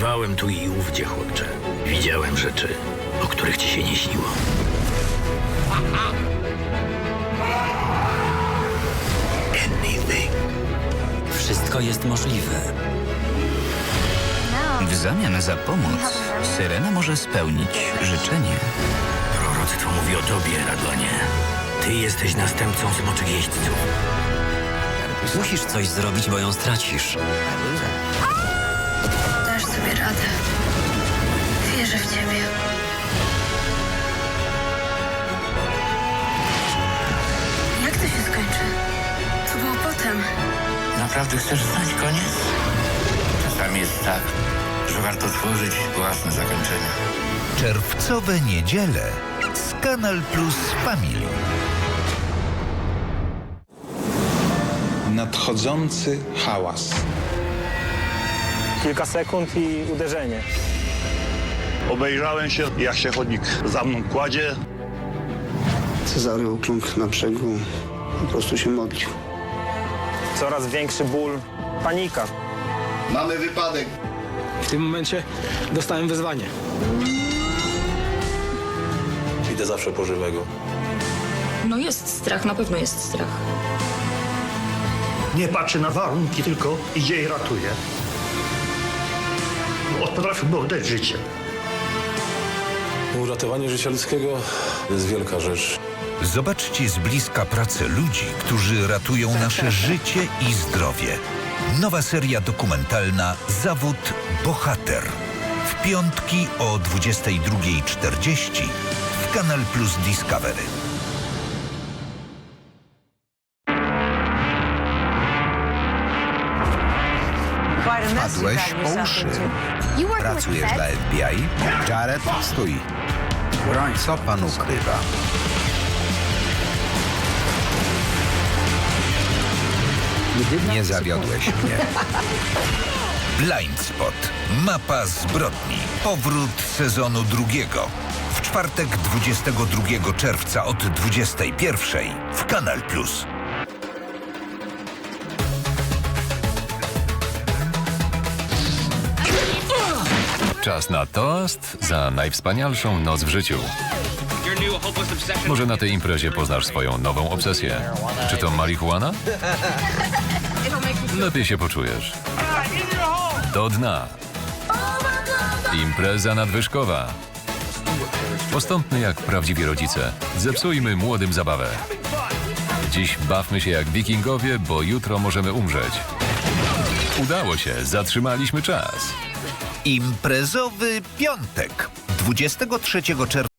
Bywałem tu i ówdzie, chłopcze. Widziałem rzeczy, o których ci się nie śniło. Anything. Wszystko jest możliwe. W zamian za pomoc Syrena może spełnić życzenie. Proroctwo mówi o tobie, Radwanie. Ty jesteś następcą smoczych jeźdźców. Musisz coś zrobić, bo ją stracisz. Wierzę w ciebie. Jak to się skończy? Co było potem? Naprawdę chcesz znać koniec? Czasami jest tak, że warto tworzyć własne zakończenia. Czerwcowe niedziele z Kanal Plus Family. nadchodzący hałas. Kilka sekund i uderzenie. Obejrzałem się, jak się chodnik za mną kładzie. Cezary ukląkł na brzegu, po prostu się modlił. Coraz większy ból, panika. Mamy wypadek. W tym momencie dostałem wyzwanie. Idę zawsze po żywego. No jest strach, na pewno jest strach. Nie patrzy na warunki, tylko idzie i ratuje. Potrafiłby oddać życie. Uratowanie życia ludzkiego jest wielka rzecz. Zobaczcie z bliska pracę ludzi, którzy ratują nasze życie i zdrowie. Nowa seria dokumentalna Zawód Bohater. W piątki o 22.40 w Kanal Plus Discovery. Padłeś po uszy. Pracujesz dla FBI? Jared, stój. Co pan ukrywa? Nie zawiodłeś mnie. Blind Spot. Mapa zbrodni. Powrót sezonu drugiego. W czwartek 22 czerwca od 21 w Kanal Plus. Czas na toast za najwspanialszą noc w życiu. Może na tej imprezie poznasz swoją nową obsesję. Czy to marihuana? Lepiej się poczujesz. Do dna. Impreza nadwyżkowa. Postąpmy jak prawdziwi rodzice. Zepsujmy młodym zabawę. Dziś bawmy się jak wikingowie, bo jutro możemy umrzeć. Udało się, zatrzymaliśmy czas. Imprezowy piątek. 23 czerwca.